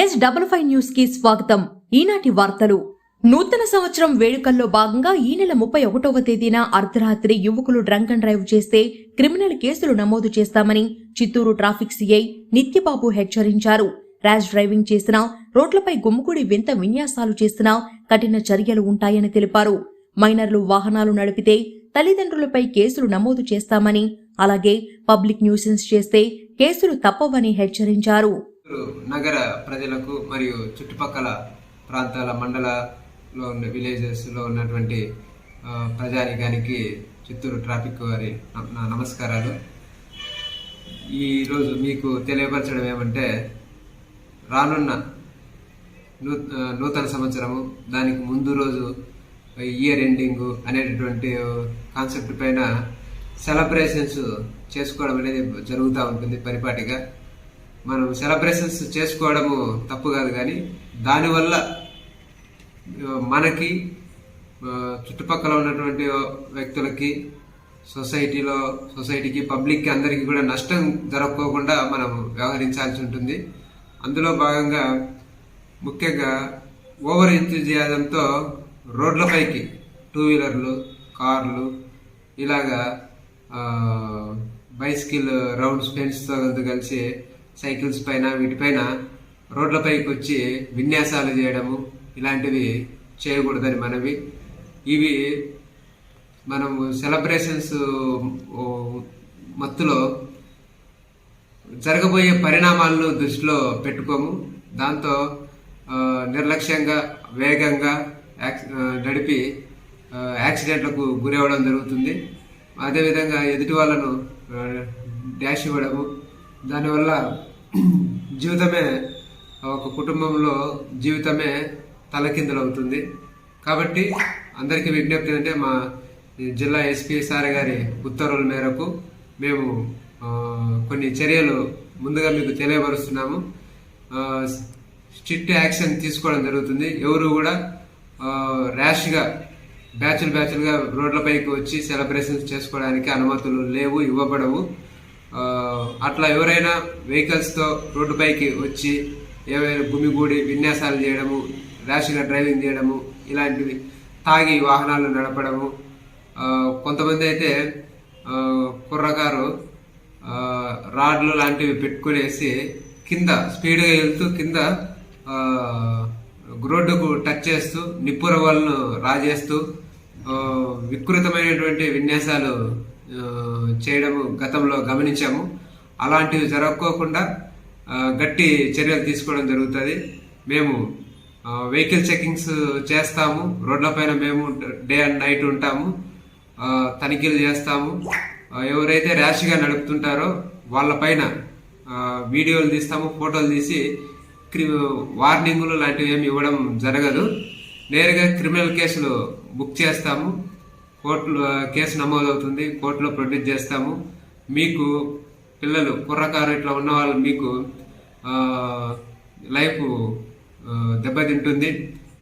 Yes double five న్యూస్కి స్వాగతం. ఈనాటి వార్తలు. నూతన సంవత్సరం వేడుకల్లో భాగంగా ఈ నెల ముప్పై ఒకటవ తేదీన అర్ధరాత్రి యువకులు డ్రంక్ అండ్ డ్రైవ్ చేస్తే క్రిమినల్ కేసులు నమోదు చేస్తామని చిత్తూరు ట్రాఫిక్ సిఐ నిత్యబాబు హెచ్చరించారు. ర్యాష్ డ్రైవింగ్ చేసినా రోడ్లపై గుమ్ముకుడి వింత విన్యాసాలు చేసినా కఠిన చర్యలు ఉంటాయని తెలిపారు. మైనర్లు వాహనాలు నడిపితే తల్లిదండ్రులపై కేసులు నమోదు చేస్తామని అలాగే పబ్లిక్ న్యూసెన్స్ చేస్తే కేసులు తప్పవని హెచ్చరించారు. నగర ప్రజలకు మరియు చుట్టుపక్కల ప్రాంతాల మండలలో ఉన్న విలేజెస్లో ఉన్నటువంటి ఆ, ప్రజానికానికి చిత్తూరు ట్రాఫిక్ వారి నా నమస్కారాలు. ఈరోజు మీకు తెలియపరచడం ఏమంటే రానున్న నూ నూతన సంవత్సరము దానికి ముందు రోజు ఇయర్ ఎండింగ్ అనేటటువంటి కాన్సెప్ట్ పైన సెలబ్రేషన్స్ చేసుకోవడం అనేది జరుగుతూ ఉంటుంది పరిపాటిగా. మనం సెలబ్రేషన్స్ చేసుకోవడము తప్పు కాదు కానీ దానివల్ల మనకి చుట్టుపక్కల ఉన్నటువంటి వ్యక్తులకి సొసైటీలో సొసైటీకి పబ్లిక్కి అందరికీ కూడా నష్టం జరగకోకుండా మనం వ్యవహరించాల్సి ఉంటుంది. అందులో భాగంగా ముఖ్యంగా ఓవర్ ఎంతజియాజంతో రోడ్లపైకి టూ వీలర్లు కార్లు ఇలాగా ఆ, బైసికిల్ రౌండ్స్ ఫ్రెండ్స్తో కలిసి సైకిల్స్ పైన వీటిపైన రోడ్లపైకి వచ్చి విన్యాసాలు చేయడము ఇలాంటివి చేయకూడదని మనవి. ఇవి మనము సెలబ్రేషన్స్ మత్తులో జరగబోయే పరిణామాలను దృష్టిలో పెట్టుకోము. దాంతో నిర్లక్ష్యంగా వేగంగా యాక్సి- నడిపి యాక్సిడెంట్లకు గురవడం జరుగుతుంది. అదేవిధంగా ఎదుటి వాళ్ళను డ్యాష్ డాష్ ఇవ్వడము. దానివల్ల జీవితమే ఒక కుటుంబంలో జీవితమే తలకిందులవుతుంది. కాబట్టి అందరికీ విజ్ఞప్తి అంటే మా జిల్లా ఎస్పీ సార్ గారి ఉత్తర్వుల మేరకు మేము కొన్ని చర్యలు ముందుగా మీకు తెలియపరుస్తున్నాము. స్ట్రిక్ట్ యాక్షన్ తీసుకోవడం జరుగుతుంది. ఎవరు కూడా ర్యాష్గా బ్యాచులు బ్యాచులుగా రోడ్లపైకి వచ్చి సెలబ్రేషన్స్ చేసుకోవడానికి అనుమతులు లేవు ఇవ్వబడవు. అట్లా ఎవరైనా వెహికల్స్తో రోడ్డుపైకి వచ్చి ఏవైనా గుమిగూడి విన్యాసాలు చేయడము ర్యాష్గా డ్రైవింగ్ చేయడము ఇలాంటివి తాగి వాహనాలు నడపడము. కొంతమంది అయితే కుర్రగారు రాడ్లు లాంటివి పెట్టుకునేసి కింద స్పీడ్గా వెళ్తూ కింద రోడ్డుకు టచ్ చేస్తూ నిప్పుర వాళ్ళను రాజేస్తూ వికృతమైనటువంటి విన్యాసాలు చేయడము గతంలో గమనించాము. అలాంటివి జరగకోకుండా గట్టి చర్యలు తీసుకోవడం జరుగుతుంది. మేము వెహికల్ చెకింగ్స్ చేస్తాము. రోడ్లపైన మేము డే అండ్ నైట్ ఉంటాము. తనిఖీలు చేస్తాము. ఎవరైతే ర్యాష్గా నడుపుతుంటారో వాళ్ళపైన వీడియోలు తీస్తాము ఫోటోలు తీసి క్రి వార్నింగులు లాంటివి ఏమి ఇవ్వడం జరగదు. నేరుగా క్రిమినల్ కేసులు బుక్ చేస్తాము. కోర్టులో కేసు నమోదవుతుంది కోర్టులో ప్రొడ్యూస్ చేస్తాము. మీకు పిల్లలు కుర్రకారు ఇట్లా ఉన్న వాళ్ళు మీకు లైఫ్ దెబ్బతింటుంది.